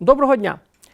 Доброго дня!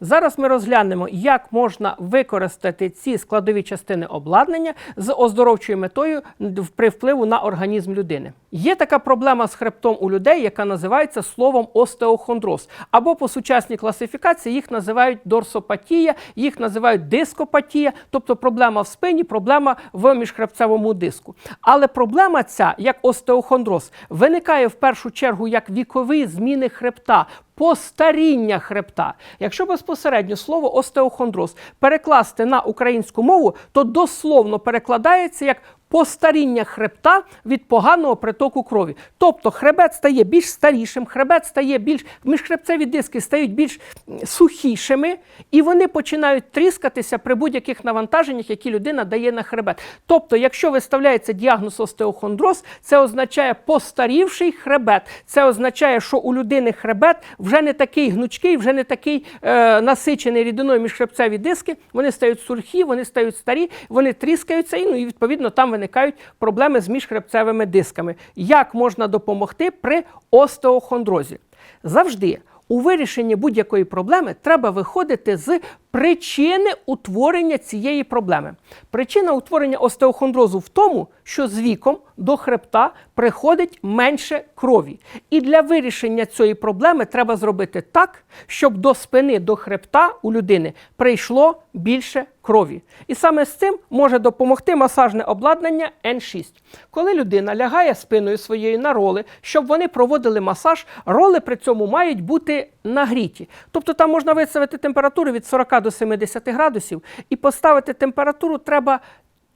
Зараз ми розглянемо, як можна використати ці складові частини обладнання з оздоровчою метою при впливу на організм людини. Є така проблема з хребтом у людей, яка називається словом остеохондроз. Або по сучасній класифікації їх називають дорсопатія, їх називають дископатія, тобто проблема в спині, проблема в міжхребцевому диску. Але проблема ця, як остеохондроз, виникає в першу чергу як вікові зміни хребта. Постаріння хребта. Якщо безпосередньо слово остеохондроз перекласти на українську мову, то дословно перекладається як постаріння хребта від поганого притоку крові. Тобто хребет стає більш старішим, хребет стає більш міжхребцеві диски стають більш сухішими, і вони починають тріскатися при будь-яких навантаженнях, які людина дає на хребет. Тобто, якщо виставляється діагноз остеохондроз, це означає постарівший хребет. Це означає, що у людини хребет вже не такий гнучкий, вже не такий е, насичений рідиною міжхребцеві диски. Вони стають сухі, вони стають старі, вони тріскаються, і ну і відповідно там виникають проблеми з міжхребцевими дисками. Як можна допомогти при остеохондрозі? Завжди у вирішенні будь-якої проблеми треба виходити з причини утворення цієї проблеми. Причина утворення остеохондрозу в тому, що з віком до хребта приходить менше крові. І для вирішення цієї проблеми треба зробити так, щоб до спини, до хребта у людини прийшло більше крові. І саме з цим може допомогти масажне обладнання N6. Коли людина лягає спиною своєю на роли, щоб вони проводили масаж, роли при цьому мають бути нагріті. Тобто там можна виставити температуру від 40 до 70 градусів, і поставити температуру треба.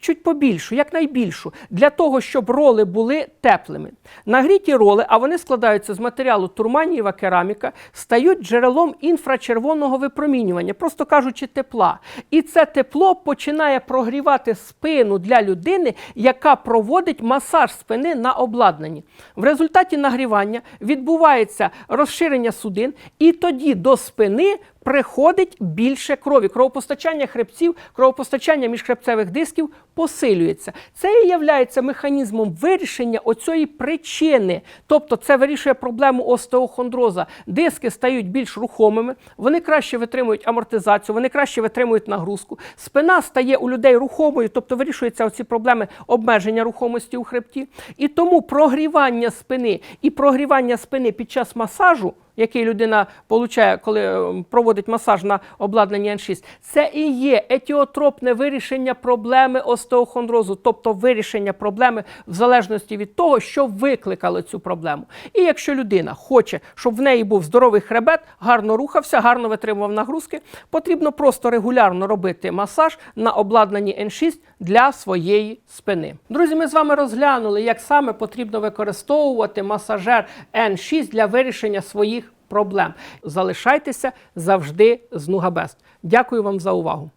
Чуть побільшу, якнайбільшу, для того, щоб роли були теплими. Нагріті роли, а вони складаються з матеріалу турманієва кераміка, стають джерелом інфрачервоного випромінювання, просто кажучи, тепла. І це тепло починає прогрівати спину для людини, яка проводить масаж спини на обладнанні. В результаті нагрівання відбувається розширення судин, і тоді до спини приходить більше крові. Кровопостачання хребців, кровопостачання міжхребцевих дисків посилюється. Це і є механізмом вирішення оцієї причини. Тобто це вирішує проблему остеохондроза. Диски стають більш рухомими, вони краще витримують амортизацію, вони краще витримують нагрузку. Спина стає у людей рухомою, тобто вирішуються оці проблеми обмеження рухомості у хребті. І тому прогрівання спини і прогрівання спини під час масажу який людина получає, коли е, проводить масаж на обладнанні N6, це і є етіотропне вирішення проблеми остеохондрозу, тобто вирішення проблеми в залежності від того, що викликало цю проблему. І якщо людина хоче, щоб в неї був здоровий хребет, гарно рухався, гарно витримував нагрузки, потрібно просто регулярно робити масаж на обладнанні N6 для своєї спини. Друзі, ми з вами розглянули, як саме потрібно використовувати масажер N6 для вирішення своїх проблем. Залишайтеся завжди з Нугабест. Дякую вам за увагу.